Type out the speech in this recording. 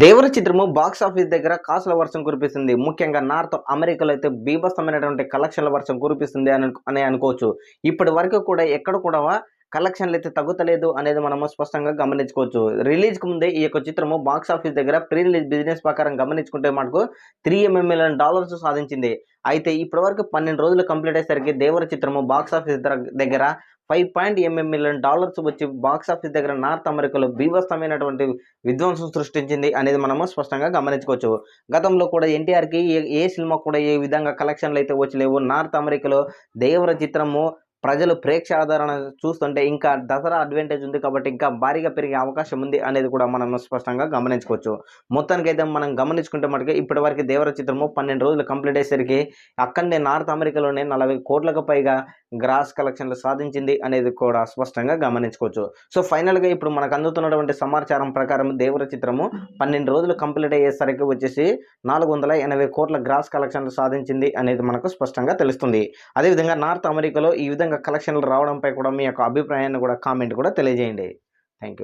దేవర చిత్రము box office దగ్గర కాసుల వర్షం కురిపిస్తుంది. ముఖ్యంగా నార్త్ అమెరికాలో అయితే బీభత్సమైనటువంటి కలెక్షన్ల వర్షం కురిపిస్తుంది అని అని అనుకోవచ్చు. ఇప్పటి వరకు కూడా ఎక్కడ కూడా కలెక్షన్లు అయితే తగ్గుతలేదు అనేది మనము స్పష్టంగా గమనించుకోవచ్చు. రిలీజ్కి ముందే ఈ యొక్క చిత్రము బాక్స్ ఆఫీస్ దగ్గర ప్రీ రిలీజ్ బిజినెస్ ప్రకారం గమనించుకుంటే మనకు త్రీ మిలియన్ డాలర్స్ సాధించింది. అయితే ఇప్పటి వరకు పన్నెండు రోజులు కంప్లీట్ అయ్యేసరికి దేవర చిత్రము బాక్స్ ఆఫీస్ దగ్గర five point MM million dollars వచ్చి బాక్స్ ఆఫీస్ దగ్గర నార్త్ అమెరికాలో బీభత్సమైనటువంటి విధ్వంసం సృష్టించింది అనేది మనము స్పష్టంగా గమనించుకోవచ్చు. గతంలో కూడా ఎన్టీఆర్కి ఏ ఏ సినిమా కూడా ఏ విధంగా కలెక్షన్లు అయితే వచ్చలేవు నార్త్ అమెరికాలో దేవర చిత్రము ప్రజలు ప్రేక్ష ఆధారణ చూస్తుంటే ఇంకా దసరా అడ్వాంటేజ్ ఉంది కాబట్టి ఇంకా భారీగా పెరిగే అవకాశం ఉంది అనేది కూడా మనం స్పష్టంగా గమనించుకోవచ్చు. మొత్తానికైతే మనం గమనించుకుంటే మటుకు ఇప్పటి వరకు దేవర చిత్రము పన్నెండు రోజులు కంప్లీట్ అయ్యేసరికి అక్కడనే నార్త్ అమెరికాలోనే నలభై కోట్లకు పైగా గ్రాస్ కలెక్షన్లు సాధించింది అనేది కూడా స్పష్టంగా గమనించుకోవచ్చు. సో ఫైనల్గా ఇప్పుడు మనకు అందుతున్నటువంటి సమాచారం ప్రకారం దేవర చిత్రము పన్నెండు రోజులు కంప్లీట్ అయ్యేసరికి వచ్చేసి నాలుగు వందల ఎనభై కోట్ల గ్రాస్ కలెక్షన్లు సాధించింది అనేది మనకు స్పష్టంగా తెలుస్తుంది. అదేవిధంగా నార్త్ అమెరికాలో ఈ విధంగా కలెక్షన్లు రావడంపై కూడా మీ యొక్క అభిప్రాయాన్ని కూడా కామెంట్ కూడా తెలియజేయండి. Thank you